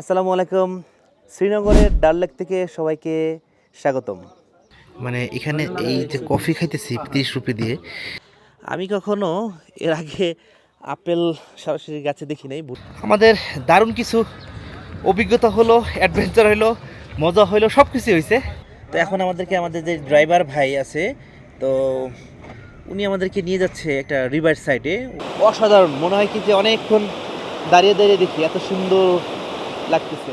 আসসালামু আলাইকুম। শ্রীনগরের ডাল লেক থেকে সবাইকে স্বাগতম। মানে এখানে এই যে কফি খাইতেছি তিরিশ রুপি দিয়ে। আমি কখনো এর আগে আপেল সরাসরি গাছে দেখি নাই। আমাদের দারুণ কিছু অভিজ্ঞতা হলো অ্যাডভেঞ্চার হলো মজা হলো সব কিছুই হয়েছে তো এখন আমাদেরকে আমাদের যে ড্রাইভার ভাই আছে তো উনি আমাদেরকে নিয়ে যাচ্ছে একটা রিভার সাইডে অসাধারণ মনে হয় কি যে অনেকক্ষণ দাঁড়িয়ে দাঁড়িয়ে দেখি এত সুন্দর লাগতেছে।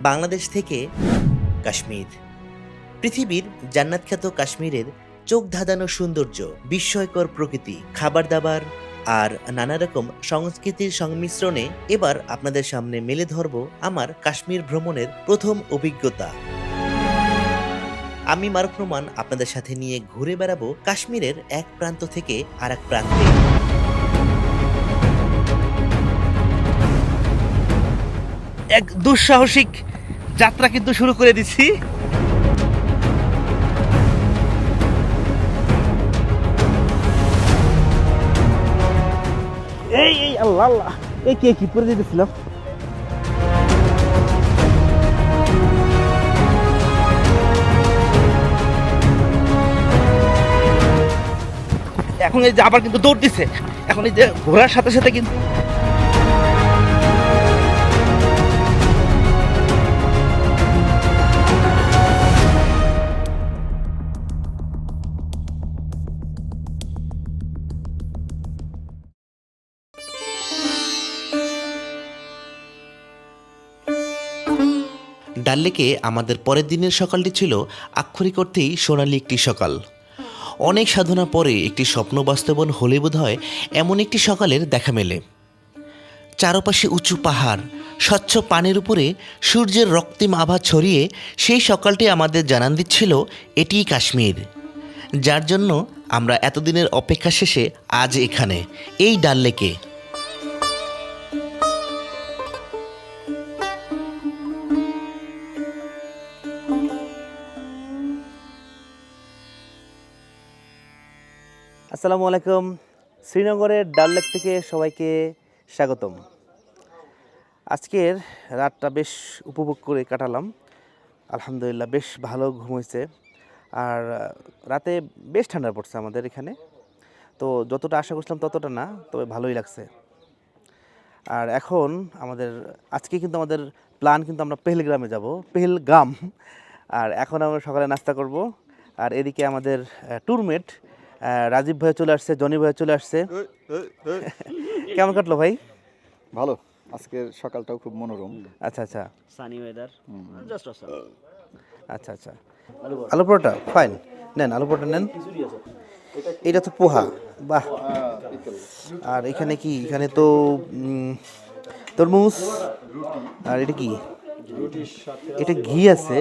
বাংলাদেশ থেকে কাশ্মীর। পৃথিবীর জান্নাত খ্যাত কাশ্মীরের চোখ ধাঁধানো সৌন্দর্য, বিস্ময়কর প্রকৃতি, খাবার দাবার আর নানা রকম সংস্কৃতির সংমিশ্রণে এবার আপনাদের সামনে মেলে ধরব আমার কাশ্মীর ভ্রমণের প্রথম অভিজ্ঞতা। আমি মারুফ রহমান আপনাদের সাথে নিয়ে ঘুরে বেড়াবো কাশ্মীরের এক প্রান্ত থেকে আর এক প্রান্তে। এক দুঃসাহসিক যাত্রা কিন্তু শুরু করে দিচ্ছি এই এই আল্লাহ আল্লাহ। এই কে কি পরে দিতেছিলাম এখন এই যে আবার কিন্তু দৌড় দিছে। এখন এই যে ঘোরার সাথে সাথে কিন্তু ডাল লেকে আমাদের পরের দিনের সকালটি ছিল আক্ষরিক অর্থেই সোনালি একটি সকাল। অনেক সাধনার পরে একটি স্বপ্ন বাস্তবন হলে বোধ হয় এমন একটি সকালের দেখা মেলে। চারপাশে উঁচু পাহাড়, স্বচ্ছ পানির উপরে সূর্যের রক্তিম আভা ছড়িয়ে সেই সকালটি আমাদের জানান দিচ্ছিল এটিই কাশ্মীর। যার জন্য আমরা এতদিনের অপেক্ষা শেষে আজ এখানে, এই ডাল লেকে। আসসালামু আলাইকুম। শ্রীনগরের ডাল লেক থেকে সবাইকে স্বাগতম। আজকের রাতটা বেশ উপভোগ করে কাটালাম। আলহামদুলিল্লাহ বেশ ভালো ঘুম হয়েছে। আর রাতে বেশ ঠান্ডা পড়ছে আমাদের এখানে। তো যতটা আশা করছিলাম ততটা না, তবে ভালোই লাগছে। আর এখন আমাদের, আজকে কিন্তু আমাদের প্ল্যান কিন্তু আমরা পেহেলগ্রামে যাব, পেহেলগাম। আর এখন আমরা সকালে নাস্তা করব। আর এদিকে আমাদের ট্যুরমেট রাজীব ভাই চলে আসছে জনি ভাই চলে আসছে। কেমন কাটলো ভাই? ভালো। আজকের সকালটাও খুব মনোরম। আচ্ছা আচ্ছা। weather just awesome আচ্ছা আচ্ছা। আলু পরোটা? ফাইন নেন আলু পরোটা নেন। এটা তো পোহা। বাহ। আর এখানে কি? এখানে তো তরমুজ। আর এটা কি? এটা ঘি আছে।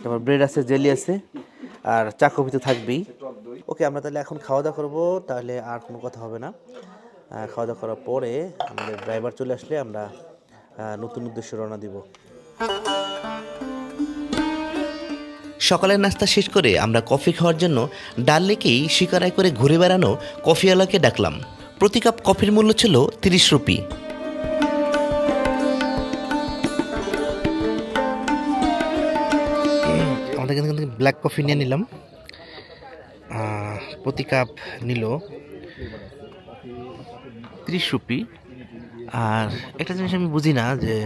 তারপর ব্রেড আছে জেলি আছে। আর চা কফি তো থাকবেই। ওকে, আমরা তাহলে এখন খাওয়া দাওয়া করব, তাহলে আর কোনো কথা হবে না। খাওয়া দাওয়া করার পরে আমাদের ড্রাইভার চলে আসলে আমরা নতুন উদ্দেশ্যে রওনা দিব। সকালের নাস্তা শেষ করে আমরা কফি খাওয়ার জন্য ডাল লেকেই শিকারায় করে ঘুরে বেড়ানো কফিওয়ালাকে ডাকলাম। প্রতি কাপ কফির মূল্য ছিল তিরিশ রুপি। ব্ল্যাক কফি নিয়ে নিলাম। প্রতি কাপ নিল ত্রিশ রুপি। আর একটা জিনিস আমি বুঝি না যে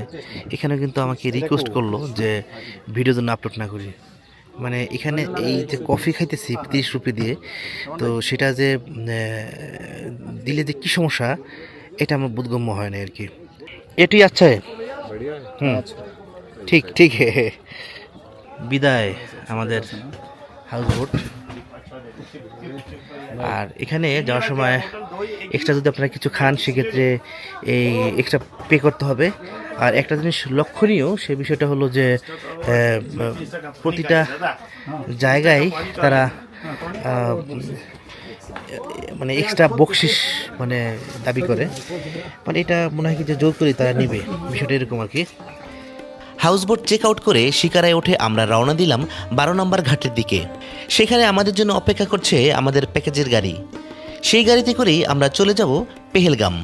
এখানে কিন্তু আমাকে রিকোয়েস্ট করল যে ভিডিও যেন আপলোড না করি। মানে এখানে এই যে কফি খাইতেছি তিরিশ রুপি দিয়ে তো সেটা যে দিলে যে কী সমস্যা এটা আমার বোধগম্য হয় না আর কি। এটি আচ্ছা। হুম ঠিক ঠিক। বিদায় আমাদের হাউস বোট আর এখানে যাওয়ার সময় এক্সট্রা যদি আপনারা কিছু খান, সেক্ষেত্রে এই এক্সট্রা পে করতে হবে। আর একটা জিনিস লক্ষণীয়, সে বিষয়টা হলো যে প্রতিটা জায়গায় তারা মানে এক্সট্রা বকশিস মানে দাবি করে। মানে এটা মনে হয় কি যে জোর করে তারা নেবে, বিষয়টা এরকম আর কি। হাউসবোট চেক আউট করে শিকারায় উঠে আমরা রওনা দিলাম বারো নম্বর ঘাটের দিকে। সেখানে আমাদের জন্য অপেক্ষা করছে আমাদের প্যাকেজের গাড়ি। সেই গাড়িতে করেই আমরা চলে যাব পেহেলগাম।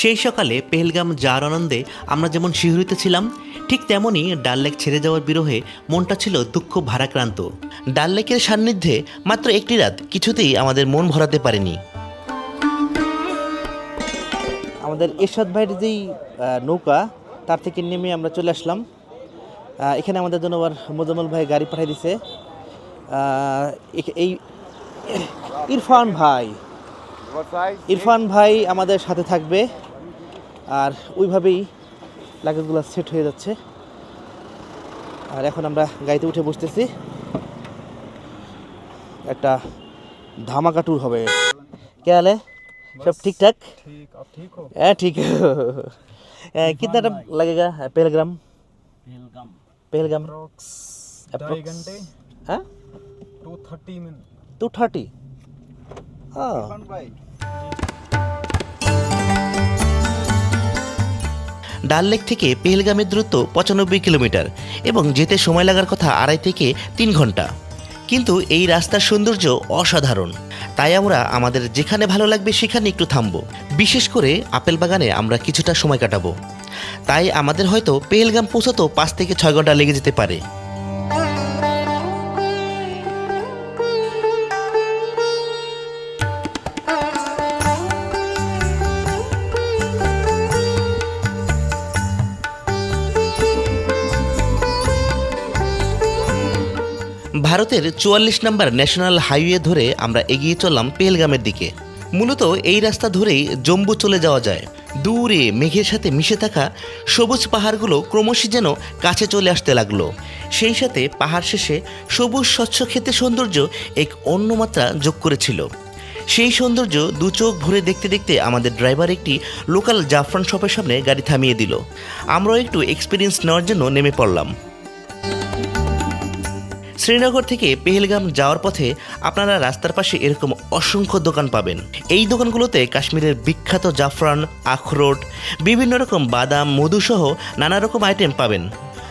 সেই সকালে পেহেলগাম যাওয়ার আনন্দে আমরা যেমন শিহরিত ছিলাম, ঠিক তেমনই ডাল লেক ছেড়ে যাওয়ার বিরহে মনটা ছিল দুঃখ ভারাক্রান্ত। ডাল লেকের সান্নিধ্যে মাত্র একটি রাত কিছুতেই আমাদের মন ভরাতে পারেনি। আমাদের এরশাদ ভাইয়ের যেই নৌকা, তার থেকে নেমে আমরা চলে আসলাম। এখানে আমাদের জন্য আবার মোজাম্মল ভাই গাড়ি পাঠিয়ে দিছে। এই ইরফান ভাই ইরফান ভাই আমাদের সাথে থাকবে। আর ওইভাবেই লাগেজগুলো সেট হয়ে যাচ্ছে। আর এখন আমরা গাড়িতে উঠে বসতেছি। একটা ধামাকা ট্যুর হবে। কে सब ठीक ठाक ठीक आप ठीक हो है ठीक है अ, कितना टाइम लगेगा Pahalgam welcome Pahalgam approx Approx- ढाई घंटे हाँ two thirty minute two thirty हाँ ডাল লেক থেকে পেহেলগামের দূরত্ব পঁচানব্বই কিলোমিটার এবং যেতে সময় লাগার কথা আড়াই থেকে তিন ঘন্টা কিন্তু এই রাস্তার সৌন্দর্য অসাধারণ তাই আমরা আমাদের যেখানে ভালো লাগবে সেখানে একটু থামবো। বিশেষ করে আপেল বাগানে আমরা কিছুটা সময় কাটাবো। তাই আমাদের হয়তো পেহেলগাম পৌঁছাতেও পাঁচ থেকে ছয় ঘণ্টা লেগে যেতে পারে। ভারতের চুয়াল্লিশ নম্বর ন্যাশনাল হাইওয়ে ধরে আমরা এগিয়ে চললাম পেহেলগামের দিকে। মূলত এই রাস্তা ধরেই জম্বু চলে যাওয়া যায়। দূরে মেঘের সাথে মিশে থাকা সবুজ পাহাড়গুলো ক্রমশই যেন কাছে চলে আসতে লাগল। সেই সাথে পাহাড় শেষে সবুজ স্বচ্ছ ক্ষেতে সৌন্দর্য এক অন্য মাত্রা যোগ করেছিল। সেই সৌন্দর্য দু চোখ ভরে দেখতে দেখতে আমাদের ড্রাইভার একটি লোকাল জাফরান শপের সামনে গাড়ি থামিয়ে দিল। আমরাও একটু এক্সপিরিয়েন্স নেওয়ার জন্য নেমে পড়লাম। শ্রীনগর থেকে পেহেলগাম যাওয়ার পথে আপনারা রাস্তার পাশে এরকম অসংখ্য দোকান পাবেন। এই দোকানগুলোতে কাশ্মীরের বিখ্যাত জাফরান, আখরোট, বিভিন্ন রকম বাদাম, মধুসহ নানা রকম আইটেম পাবেন।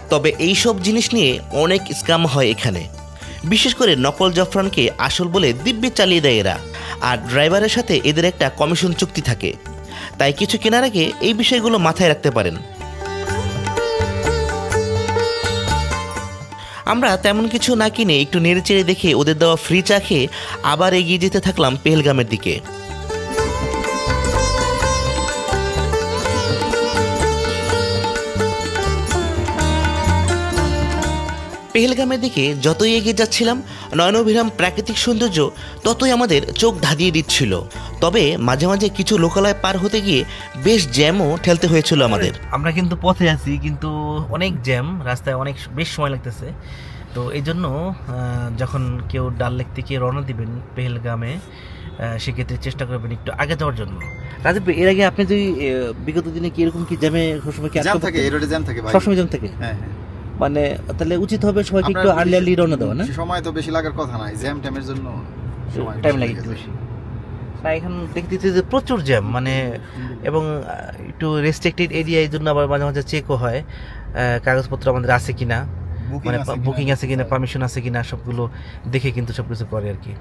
তবে এই সব জিনিস নিয়ে অনেক স্ক্যাম হয় এখানে। বিশেষ করে নকল জাফরানকে আসল বলে দিব্যি চালিয়ে দেয় এরা। আর ড্রাইভারের সাথে এদের একটা কমিশন চুক্তি থাকে। তাই কিছু কেনার আগে এই বিষয়গুলো মাথায় রাখতে পারেন। আমরা তেমন কিছু না কিনে একটু নেড়েচেড়ে দেখে ওদের দেওয়া ফ্রি চা খেয়ে আবার এগিয়ে যেতে থাকলাম পেহেলগামের দিকে। পেহেলগামের দিকে যতই এগিয়ে যাচ্ছিলাম নয়নভিরাম প্রাকৃতিক সৌন্দর্য ততই আমাদের চোখ ধাঁধিয়ে দিচ্ছিল। তবে মাঝে মাঝে কিছু লোকালয় পার হতে গিয়ে বেশ জ্যামও ঠেলতে হয়েছিল আমাদের। আমরা কিন্তু পথে আছি কিন্তু অনেক জ্যাম রাস্তায় অনেক বেশ সময় লাগতেছে। তো এই জন্য যখন কেউ ডাল লেক থেকে রওনা দিবেন পেহেলগামে সেক্ষেত্রে চেষ্টা করবেন একটু আগে যাওয়ার জন্য। রাজীব এর আগে আপনি যদি বিগত দিনে কি এরকম কি জ্যামে সবসময় জ্যাম থাকে জ্যাম সবসময় জ্যাম থাকে? হ্যাঁ হ্যাঁ। মানে তাহলে উচিত হবে সবাইকে একটু আর্লি আর্লি রওনা দেওয়া না? সময় তো বেশি লাগার কথা নাই জ্যাম ট্যামের জন্য সময় টাইম বেশি লাগে একটু বেশি। না এখন দেখতেছি যে প্রচুর জ্যাম মানে এবং একটু রেস্ট্রিক্টেড এরিয়া এই জন্য আবার মাঝে মাঝে চেকও হয় কাগজপত্র আমাদের আছে কিনা মানে বুকিং আছে কিনা পারমিশন আছে কিনা সবগুলো দেখে কিন্তু সব কিছু করে আর কি।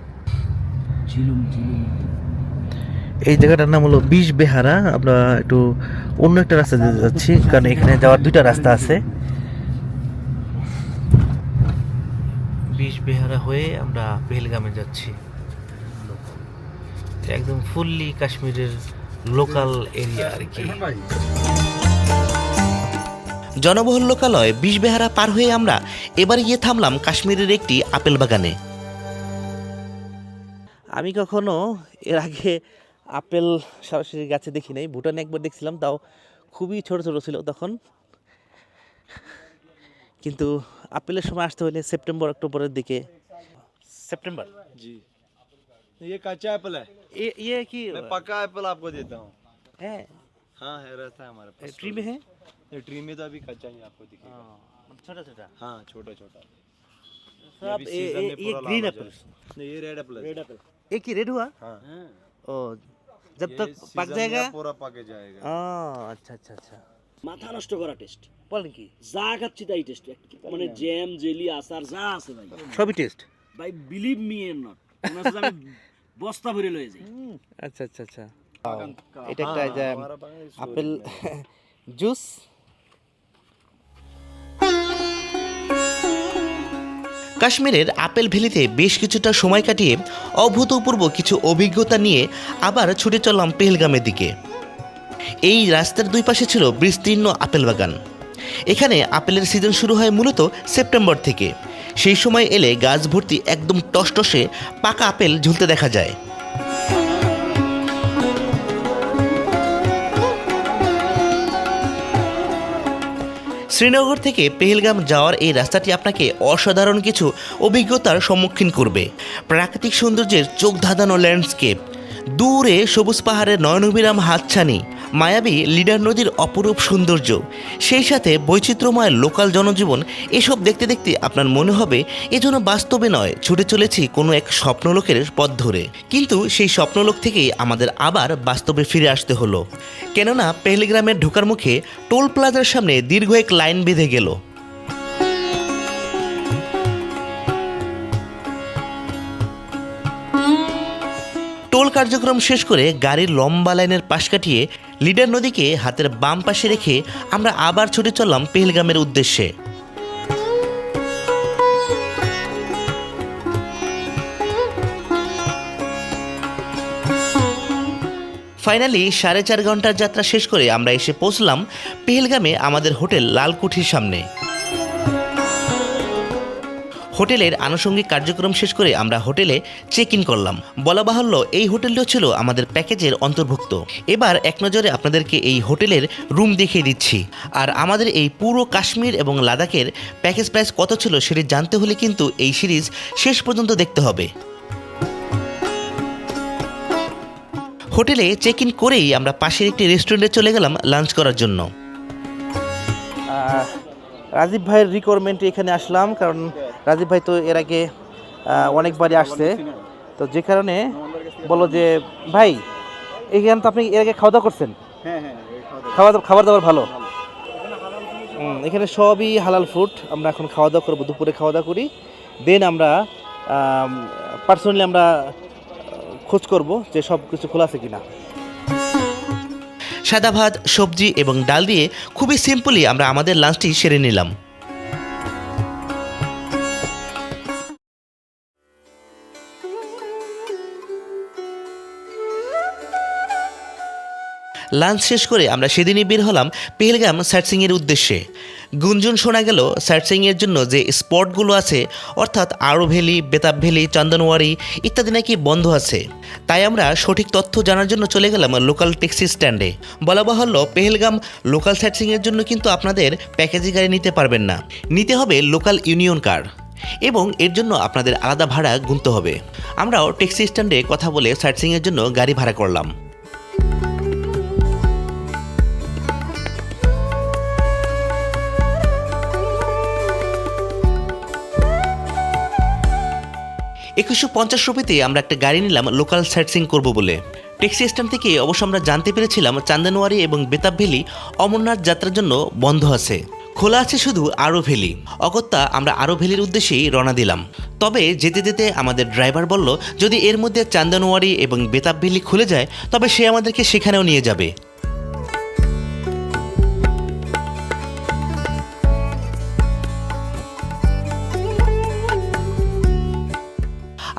এই জায়গাটার নাম হলো বিষ বেহারা আমরা একটু অন্য একটা রাস্তা দিয়ে যাচ্ছি কারণ এখানে যাওয়ার দুইটা রাস্তা আছে। বিষ বেহারা হয়ে আমরা পেহেলগামে যাচ্ছি। একদম ফুললি কাশ্মীরের লোকাল এরিয়া আর কি। জনবহুল লোকালয় বিষবেহারা পার হয়ে আমরা এবার গিয়ে থামলাম কাশ্মীরের একটি আপেল বাগানে। আমি কখনো এর আগে আপেল সরাসরি গাছে দেখি নাই। ভুটানে একবার দেখছিলাম তাও খুবই ছোট ছোট ছিল তখন। কিন্তু আপেলের সময় আসতে হলে সেপ্টেম্বর অক্টোবরের দিকে সেপ্টেম্বর जी ये कच्चा एप्पल है ये ये कि मैं पक्का एप्पल आपको देता हूँ है हाँ है रहता है हमारे पास ट्री में है ये ट्री में तो अभी कच्चा ही आपको दिखेगा छोटा छोटा हाँ छोटा छोटा तो आप ये ये, ये ग्रीन एप्पल नहीं ये रेड एप्पल रेड एप्पल एक ही रेड हुआ हाँ ओ जब तक पक जाएगा पूरा पके जाएगा ও আচ্ছা আচ্ছা আচ্ছা মাথা নষ্ট করা টেস্ট বলেন কি? যা খাচ্ছি তাই টেস্ট মানে জ্যাম জেলি আচার যা আছে ভাই। সবই টেস্ট ভাই বিলিভ মি এর নট বস্তা ভরে লয়ে যাই। আচ্ছা আচ্ছা আচ্ছা। এটা একটা এই যে আপেল জুস কাশ্মীরের আপেল ভ্যালিতে বেশ কিছুটা সময় কাটিয়ে অভূতপূর্ব কিছু অভিজ্ঞতা নিয়ে আবার ছুটে চললাম পেহেলগামের দিকে। এই রাস্তার দুই পাশে ছিল বিস্তীর্ণ আপেল বাগান। এখানে আপেলের সিজন শুরু হয় মূলত সেপ্টেম্বর থেকে। সেই সময় এলে গাছ ভর্তি একদম টসটসে পাকা আপেল ঝুলতে দেখা যায়। শ্রীনগর থেকে পেহেলগাম যাওয়ার এই রাস্তাটি আপনাকে অসাধারণ কিছু অভিজ্ঞতার সম্মুখীন করবে। প্রাকৃতিক সৌন্দর্যের চোখ ধাঁধানো ল্যান্ডস্কেপ। দূরে সবুজ পাহাড়ের নয়নবিরাম হাতছানি। মায়াবী লিডার নদীর অপরূপ সৌন্দর্য, সেই সাথে বৈচিত্র্যময় লোকাল জনজীবন, এসব দেখতে দেখতে আপনার মনে হবে এজন্য বাস্তবে নয়, ছুটে চলেছি কোনো এক স্বপ্নলোকের পথ ধরে। কিন্তু সেই স্বপ্নলোক থেকেই আমাদের আবার বাস্তবে ফিরে আসতে হলো। কেননা, পেহলিগ্রামের ঢোকার মুখে টোল প্লাজার সামনে দীর্ঘ এক লাইন বেঁধে গেল। টোল কার্যক্রম শেষ করে গাড়ির লম্বা লাইনের পাশ কাটিয়ে লিডার নদীকে হাতের বাম পাশে রেখে আমরা আবার ছুটে চললাম পেহেলগামের উদ্দেশ্যে। ফাইনালি সাড়ে চার ঘণ্টার যাত্রা শেষ করে আমরা এসে পৌঁছলাম পেহেলগামে আমাদের হোটেল লালকুঠির সামনে। হোটেলের আনুষঙ্গিক কার্যক্রম শেষ করে আমরা হোটেলে চেক ইন করলাম। বলা বাহুল্য, এই হোটেলটিও ছিল আমাদের প্যাকেজের অন্তর্ভুক্ত। এবার এক নজরে আপনাদেরকে এই হোটেলের রুম দেখিয়ে দিচ্ছি। আর আমাদের এই পুরো কাশ্মীর এবং লাদাখের প্যাকেজ প্রাইস কত ছিল সেটি জানতে হলে কিন্তু এই সিরিজ শেষ পর্যন্ত দেখতে হবে। হোটেলে চেক ইন করেই আমরা পাশের একটি রেস্টুরেন্টে চলে গেলাম লাঞ্চ করার জন্য। রাজীব ভাইয়ের রিকোয়ারমেন্টে এখানে আসলাম, কারণ রাজীব ভাই তো এর আগে অনেকবারই আসছে। তো যে কারণে বলো যে ভাই এখানে তো আপনি এর আগে খাওয়া দাওয়া করছেন? হ্যাঁ হ্যাঁ খাওয়া দাওয়া খাবার দাবার ভালো? এখানে সবই হালাল ফুড আমরা এখন খাওয়া দাওয়া করব দুপুরে খাওয়া দাওয়া করি। দেন আমরা পার্সোনালি আমরা খোঁজ করব যে সব কিছু খোলা আছে কিনা। সাদা ভাত সবজি এবং ডাল দিয়ে খুবই সিম্পলি আমরা আমাদের লাঞ্চটি সেরে নিলাম। লাঞ্চ শেষ করে আমরা সেদিনই বের হলাম পেহেলগাম সাইটসিংয়ের উদ্দেশ্যে। গুঞ্জন শোনা গেল সাইটসিংয়ের জন্য যে স্পটগুলো আছে, অর্থাৎ আরও ভ্যালি বেতাব ভ্যালি চন্দনওয়ারি ইত্যাদি নাকি বন্ধ আছে। তাই আমরা সঠিক তথ্য জানার জন্য চলে গেলাম লোকাল ট্যাক্সি স্ট্যান্ডে। বলা বাহুল্য, পেহেলগাম লোকাল সাইটসিংয়ের জন্য কিন্তু আপনাদের প্যাকেজি গাড়ি নিতে পারবেন না। নিতে হবে লোকাল ইউনিয়ন কার। এবং এর জন্য আপনাদের আলাদা ভাড়া গুনতে হবে। আমরাও ট্যাক্সি স্ট্যান্ডে কথা বলে সাইটসিংয়ের জন্য গাড়ি ভাড়া করলাম। একুশশো পঞ্চাশ রুপিতে আমরা একটা গাড়ি নিলাম লোকাল সাইটসিং করব বলে। ট্যাক্সি স্ট্যান্ড থেকে অবশ্য আমরা জানতে পেরেছিলাম চান্দানোয়ারি এবং বেতাব ভ্যালি অমরনাথ যাত্রার জন্য বন্ধ আছে। খোলা আছে শুধু আরও ভ্যালি। অগত্যা আমরা আরও ভ্যালির উদ্দেশ্যেই রওনা দিলাম। তবে যেতে যেতে আমাদের ড্রাইভার বলল, যদি এর মধ্যে চান্দানোয়ারি এবং বেতাব ভ্যালি খুলে যায়, তবে সে আমাদেরকে সেখানেও নিয়ে যাবে।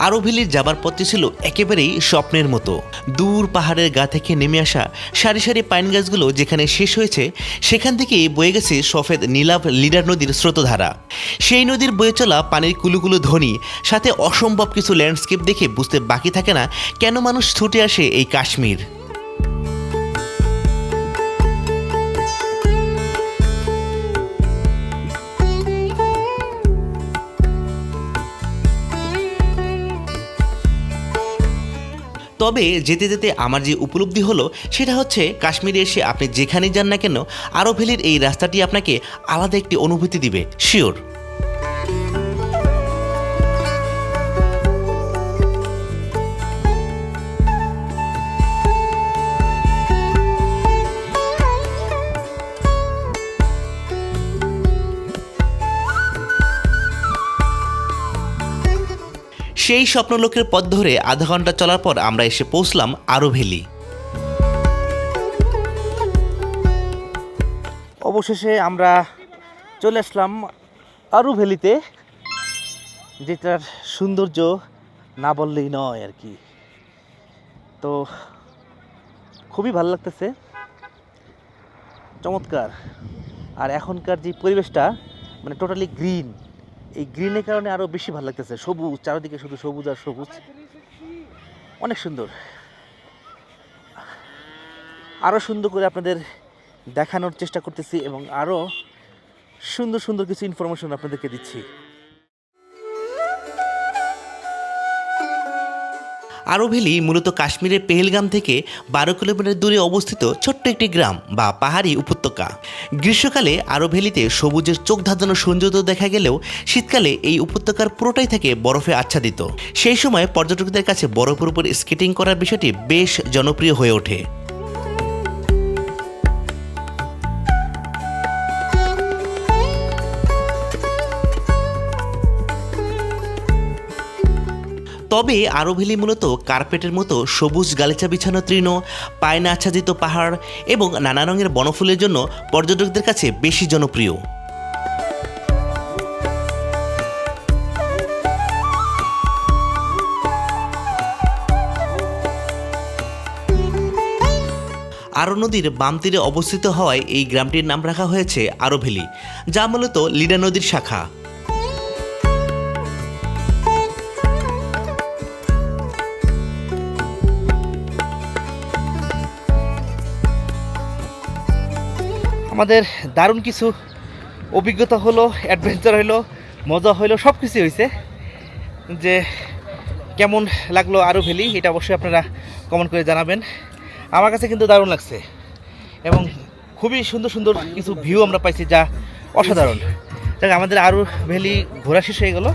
আরও ভ্যালির যাবার পথটি ছিল একেবারেই স্বপ্নের মতো। দূর পাহাড়ের গা থেকে নেমে আসা সারি সারি পাইন গাছগুলো যেখানে শেষ হয়েছে, সেখান থেকে বয়ে গেছে সফেদ নীলাভ লিডার নদীর স্রোতধারা। সেই নদীর বয়ে চলা পানির কুলুকুলু ধ্বনি, সাথে অসম্ভব কিছু ল্যান্ডস্কেপ দেখে বুঝতে বাকি থাকে না কেন মানুষ ছুটে আসে এই কাশ্মীর। তবে যেতে যেতে আমার যে উপলব্ধি হলো, সেটা হচ্ছে কাশ্মীরে এসে আপনি যেখানেই যান না কেন আরও ভ্যালির এই রাস্তাটি আপনাকে আলাদা একটি অনুভূতি দিবে, শিওর। সেই স্বপ্নলোকের পথ ধরে আধা ঘণ্টা চলার পর আমরা এসে পৌঁছলাম আরও ভ্যালি অবশেষে আমরা চলে আসলাম আরু ভ্যালিতে যেটার সৌন্দর্য না বললেই নয় আর কি। তো খুবই ভালো লাগতেছে। চমৎকার। আর এখনকার যে পরিবেশটা মানে টোটালি গ্রিন এই গ্রিনের কারণে আরও বেশি ভালো লাগতেছে। সবুজ, চারিদিকে শুধু সবুজ আর সবুজ। অনেক সুন্দর। আরও সুন্দর করে আপনাদের দেখানোর চেষ্টা করতেছি এবং আরও সুন্দর সুন্দর কিছু ইনফরমেশন আপনাদেরকে দিচ্ছি। আরও ভ্যালি মূলত কাশ্মীরের পেহেলগাম থেকে বারো কিলোমিটার দূরে অবস্থিত ছোট্ট একটি গ্রাম বা পাহাড়ি উপত্যকা। গ্রীষ্মকালে আরও ভ্যালিতে সবুজের চোখ ধাঁধানো সৌন্দর্য দেখা গেলেও শীতকালে এই উপত্যকার পুরোটাই থাকে বরফে আচ্ছাদিত। সেই সময় পর্যটকদের কাছে বরফের উপর স্কেটিং করার বিষয়টি বেশ জনপ্রিয় হয়ে ওঠে। তবে আরও ভ্যালি মূলত কার্পেটের মতো সবুজ গালিচা বিছানো তৃণ, পায়না আচ্ছাদিত পাহাড় এবং নানা রঙের বনফুলের জন্য পর্যটকদের কাছে বেশি জনপ্রিয়। আরও নদীর বাম তীরে অবস্থিত হওয়ায় এই গ্রামটির নাম রাখা হয়েছে আরও ভ্যালি যা মূলত লিডা নদীর শাখা। আমাদের দারুণ কিছু অভিজ্ঞতা হলো অ্যাডভেঞ্চার হলো, মজা হলো সব কিছুই হয়েছে। যে কেমন লাগল আরও ভ্যালি এটা অবশ্যই আপনারা কমেন্ট করে জানাবেন। আমার কাছে কিন্তু দারুণ লাগছে এবং খুবই সুন্দর সুন্দর কিছু ভিউ আমরা পাইছি যা অসাধারণ। দেখ আমাদের আরও ভ্যালি ঘোরা শেষ হয়ে গেল।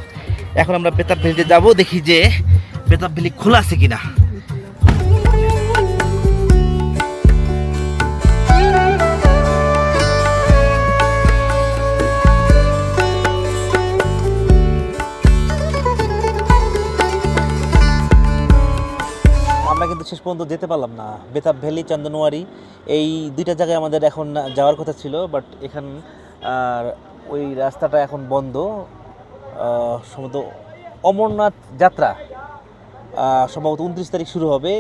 এখন আমরা বেতাব ভ্যালিতে যাব, দেখি যে বেতাব ভ্যালি খোলা আছে কিনা। শেষ পর্যন্ত যেতে পারলাম না। বেতাব ভ্যালি চন্দনওয়ারি এই দুইটা জায়গায় আমাদের এখন যাওয়ার কথা ছিল বাট এখান আর ওই রাস্তাটা এখন বন্ধ সম্ভবত অমরনাথ যাত্রা সম্ভবত উনত্রিশ তারিখ শুরু হবে।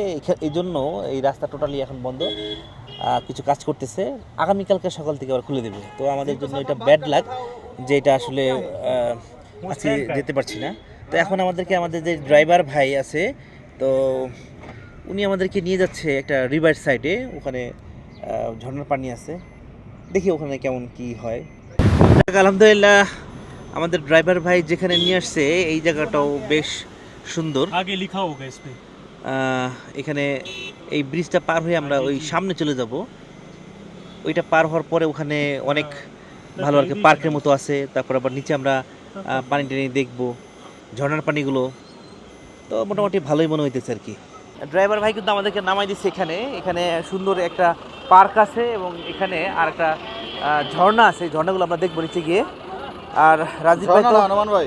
এই জন্য এই রাস্তা টোটালি এখন বন্ধ কিছু কাজ করতেছে। আগামীকালকে সকাল থেকে আবার খুলে দেবে। তো আমাদের জন্য এটা ব্যাড লাগ যে এটা আসলে আজকে যেতে পারছি না। তো এখন আমাদেরকে আমাদের যে ড্রাইভার ভাই আছে তো উনি আমাদেরকে নিয়ে যাচ্ছে একটা রিভার সাইডে ওখানে ঝর্নার পানি আছে। দেখি ওখানে কেমন কি হয়। আলহামদুলিল্লাহ আমাদের ড্রাইভার ভাই যেখানে নিয়ে আসছে এই জায়গাটাও বেশ সুন্দর। আগে লিখা এখানে এই ব্রিজটা পার হয়ে আমরা ওই সামনে চলে যাব। ওইটা পার হওয়ার পরে ওখানে অনেক ভালো আর কি পার্কের মতো আছে। তারপর আবার নিচে আমরা পানি টানি দেখব ঝর্নার পানিগুলো। তো মোটামুটি ভালোই মনে হইতেছে আর কি। ড্রাইভার ভাই কিন্তু আমাদেরকে নামাই দিচ্ছে এখানে। এখানে সুন্দর একটা পার্ক আছে এবং এখানে আর একটা ঝর্ণা আছে। ঝর্ণাগুলো আমরা দেখব নিচে গিয়ে। আর রাজীব ভাই তো হনুমান ভাই?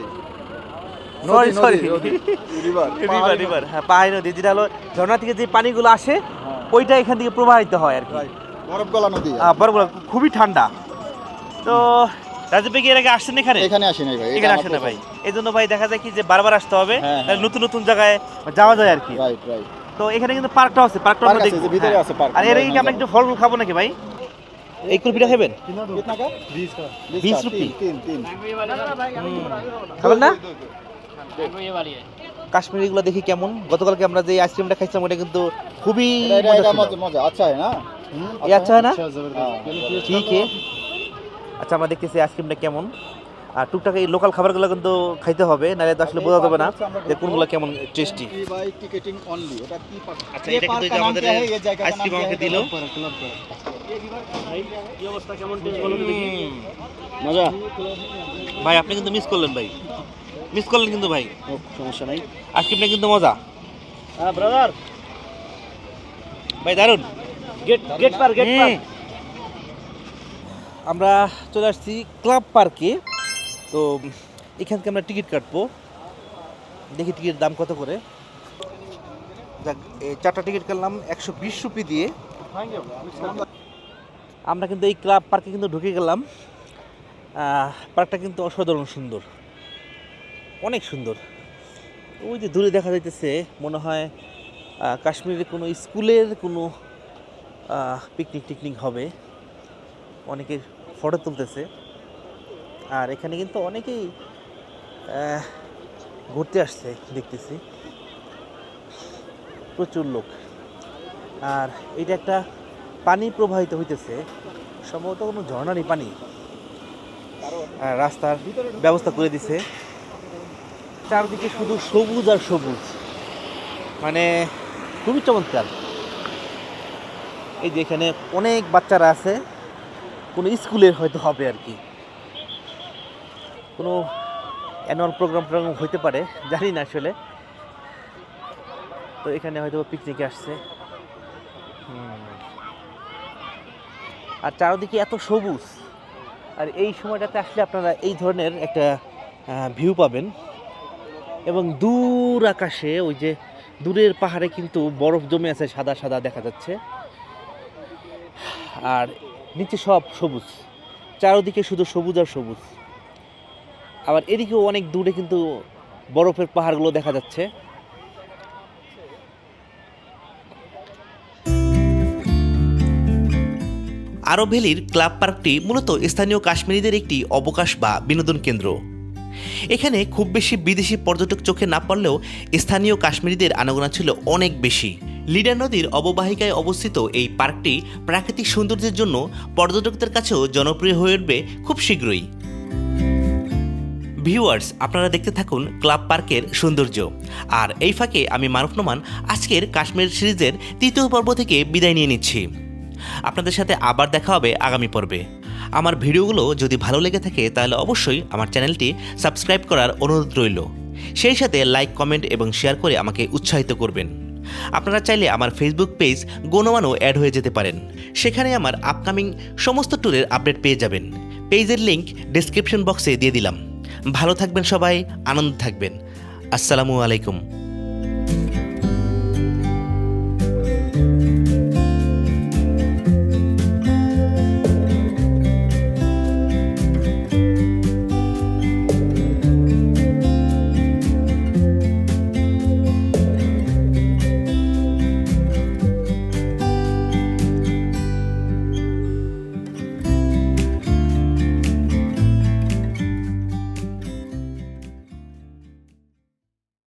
সরি সরি রিভার হ্যাঁ পাহাড়ি নদী। যেটা হলো ঝর্ণা থেকে যে পানিগুলো আসে ওইটা এখান থেকে প্রবাহিত হয় আর কি। বরফ গলা নদী। আহ, বরফ বরফ, খুবই ঠান্ডা। তো রাজীব ভাই কি এর আগে আসছেন এখানে? এখানে আসি নাই ভাই এখানে আসেন না ভাই। এই জন্য ভাই দেখা যায় কি যে বারবার আসতে হবে। হ্যাঁ, নতুন নতুন জায়গায় যাওয়া যায় আর কি। রাইট রাইট তো এখানে কিন্তু পার্কটা আছে পার্কটা আমরা দেখব ভিতরে হ্যাঁ। আছে পার্ক। আর এর কি আমরা একটু ফল খাব নাকি ভাই? এই কুলপিটা খাবেন? বিশ রুপি। খাবেন না? কাশ্মীরিগুলো দেখি কেমন। গতকালকে আমরা যে আইসক্রিমটা খাইছিলাম ওটা কিন্তু খুবই মজা আচ্ছা না? আচ্ছা, না? আচ্ছা, হ্যাঁ। ঠিক আচ্ছা আমরা দেখতেছি আইসক্রিমটা কেমন। আর টুকটাক এই লোকাল খাবারগুলো কিন্তু খাইতে হবে নাহলে তো আসলে বোঝা যাবে না যে কোনগুলো কেমন টেস্টি আচ্ছা, আমাদের আইসক্রিম মজা? ভাই আপনি কিন্তু মিস করলেন ভাই। মিস করলেন কিন্তু ভাই। সমস্যা নাই। আইসক্রিমটা কিন্তু মজা। হ্যাঁ ব্রাদার ভাই দারুণ গেট গেট পার গেট পার। আমরা চলে আসছি ক্লাব পার্কে। তো এখান থেকে আমরা টিকিট কাটবো। দেখি টিকিটের দাম কত করে। যাক চারটা টিকিট কাটলাম, একশো বিশ রুপি দিয়ে। আমরা কিন্তু এই ক্লাব পার্কে কিন্তু ঢুকে গেলাম। পার্কটা কিন্তু অসাধারণ সুন্দর। অনেক সুন্দর। ওই যে দূরে দেখা যাইতেছে, মনে হয় কাশ্মীরের কোনো স্কুলের কোনো পিকনিক টিকনিক হবে। অনেকে ফটো তুলতেছে। আর এখানে কিন্তু অনেকেই ঘুরতে আসছে, দেখতেছি। প্রচুর লোক। আর এটা একটা পানি প্রবাহিত হইতেছে, সম্ভবত কোনো ঝর্ণারই পানি। আর রাস্তার ব্যবস্থা করে দিছে। চারদিকে শুধু সবুজ আর সবুজ। মানে খুবই চমৎকার। এই যে এখানে অনেক বাচ্চারা আছে, কোনো স্কুলের হয়তো হবে আর কি। কোনো অ্যানুয়াল প্রোগ্রাম প্রোগ্রাম হইতে পারে, জানি না আসলে। তো এখানে হয়তো পিকনিকে আসছে। আর চারদিকে এত সবুজ। আর এই সময়টাতে আসলে আপনারা এই ধরনের একটা ভিউ পাবেন। এবং দূর আকাশে ওই যে দূরের পাহাড়ে কিন্তু বরফ জমে আছে, সাদা সাদা দেখা যাচ্ছে। আর নিচে সব সবুজ। চারদিকে শুধু সবুজ আর সবুজ। আবার এদিকেও অনেক দূরে কিন্তু বরফের পাহাড়গুলো দেখা যাচ্ছে। আরব ভ্যালির ক্লাব পার্কটি মূলত স্থানীয় কাশ্মীরিদের একটি অবকাশ বা বিনোদন কেন্দ্র। এখানে খুব বেশি বিদেশি পর্যটক চোখে না পড়লেও স্থানীয় কাশ্মীরিদের আনাগোনা ছিল অনেক বেশি। লিডার নদীর অববাহিকায় অবস্থিত এই পার্কটি প্রাকৃতিক সৌন্দর্যের জন্য পর্যটকদের কাছেও জনপ্রিয় হয়ে উঠবে খুব শীঘ্রই। ভিউয়ার্স, আপনারা দেখতে থাকুন ক্লাব পার্কের সৌন্দর্য। আর এই ফাঁকে আমি মারুফ নোমান আজকের কাশ্মীর সিরিজের তৃতীয় পর্ব থেকে বিদায় নিয়ে নিচ্ছি। আপনাদের সাথে আবার দেখা হবে আগামী পর্বে। আমার ভিডিওগুলো যদি ভালো লেগে থাকে তাহলে অবশ্যই আমার চ্যানেলটি সাবস্ক্রাইব করার অনুরোধ রইল। সেই সাথে লাইক, কমেন্ট এবং শেয়ার করে আমাকে উৎসাহিত করবেন। আপনারা চাইলে আমার ফেসবুক পেজ গণমানও অ্যাড হয়ে যেতে পারেন। সেখানে আমার আপকামিং সমস্ত ট্যুরের আপডেট পেয়ে যাবেন। পেজের লিঙ্ক ডেসক্রিপশন বক্সে দিয়ে দিলাম। ভালো থাকবেন সবাই আনন্দ থাকবেন। আসসালামু আলাইকুম।